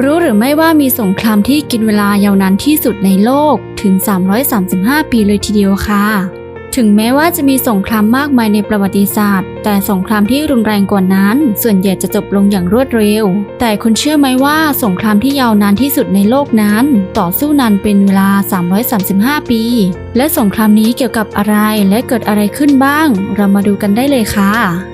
รู้หรือไม่ว่ามีสงครามที่กินเวลายาวนานที่สุดในโลกถึง 335 ปีเลยทีเดียวค่ะ ถึงแม้ว่าจะมีสงครามมากมายในประวัติศาสตร์ แต่สงครามที่รุนแรงกว่านั้น ส่วนใหญ่จะจบลงอย่างรวดเร็ว แต่คุณเชื่อไหมว่าสงครามที่ยาวนานที่สุดในโลกนั้น ต่อสู้นานเป็นเวลา 335 ปี และสงครามนี้เกี่ยวกับอะไรและเกิดอะไรขึ้นบ้าง เรามาดูกันได้เลยค่ะ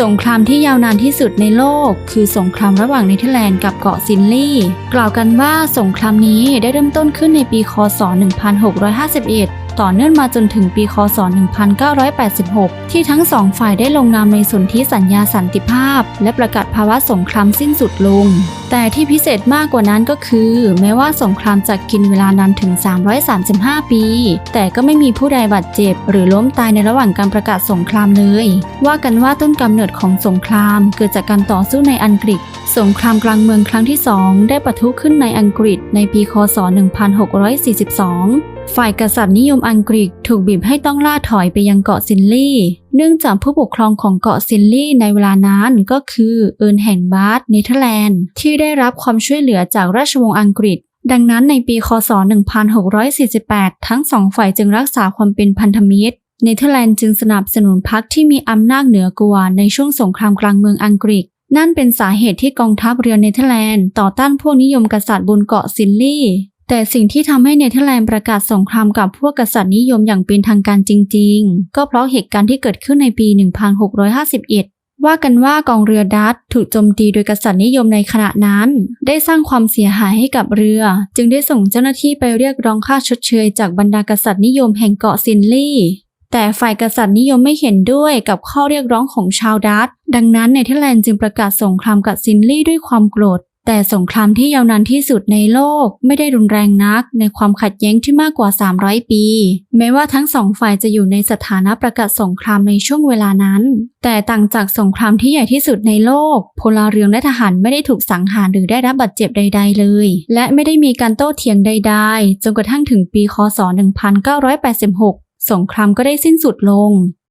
สงครามที่ยาวนานที่สุดในโลก คือสงครามระหว่างเนเธอร์แลนด์กับเกาะซินลี่ กล่าวกันว่าสงครามนี้ได้เริ่มต้นขึ้นในปีคศ 1651 ต่อเนื่องมาจนถึงปีคศ 1986 ที่ทั้งสองฝ่ายได้ลงนามในสนธิสัญญาสันติภาพ และประกาศภาวะสงครามสิ้นสุดลง แต่ที่พิเศษมากกว่านั้นก็คือ แม้ว่าสงครามจะกินเวลานานถึง 335 ปี แต่ก็ไม่มีผู้ใดบาดเจ็บ หรือล้มตายในระหว่างการประกาศสงครามเลย ว่ากันว่าต้นกำเนิดของสงครามเกิดจากการต่อสู้ในอังกฤษ สงครามกลางเมืองครั้งที่สองได้ปะทุขึ้นในอังกฤษในปีคศ 1642 ฝ่ายกษัตริย์นิยมอังกฤษถูกบีบให้ต้องล่าถอยไปยังเกาะซินลีย์เนื่องจากผู้ปกครองของเกาะซินลีย์ในเวลานั้นก็คือเอิร์นแห่งบาร์ดเนเธอร์แลนด์ ที่ได้รับความช่วยเหลือจากราชวงศ์อังกฤษ ดังนั้นในปีคศ 1648 ทั้งสองฝ่ายจึงรักษาความเป็นพันธมิตร เนเธอร์แลนด์จึงสนับสนุนพรรคที่มีอำนาจเหนือกว่าในช่วงสงครามกลางเมืองอังกฤษนั่นเป็นสาเหตุที่กองทัพเรือเนเธอร์แลนด์ต่อต้านพวกนิยมกษัตริย์บนเกาะซินลีย์ แต่สิ่งที่ทำให้เนเธอร์แลนด์ประกาศสงครามกับพวกกษัตริย์นิยมอย่างเป็นทางการจริง ๆ ก็เพราะเหตุการณ์ที่เกิดขึ้นในปี 1651ว่ากันว่ากองเรือดัตถูกโจมตีโดยกษัตริย์นิยมในขณะนั้น ได้สร้างความเสียหายให้กับเรือ จึงได้ส่งเจ้าหน้าที่ไปเรียกร้องค่าชดเชยจากบรรดากษัตริย์นิยมแห่งเกาะซินลีย์แต่ฝ่ายกษัตริย์นิยมไม่เห็นด้วยกับข้อเรียกร้องของชาวดัตดังนั้นเนเธอร์แลนด์จึงประกาศสงครามกับซินลีย์ด้วยความโกรธ แต่สงครามที่ยาวนานที่สุดในโลกไม่ได้รุนแรงนักในความขัดแย้งที่มากกว่า 300 ปี แม้ว่าทั้งสองฝ่ายจะอยู่ในสถานะประกาศสงครามในช่วงเวลานั้น แต่ต่างจากสงครามที่ใหญ่ที่สุดในโลก พลเรือนและทหารไม่ได้ถูกสังหารหรือได้รับบาดเจ็บใด ๆ เลย และไม่ได้มีการโต้เถียงใด ๆ จนกระทั่งถึงปี คศ 1986 สงครามก็ได้สิ้นสุดลง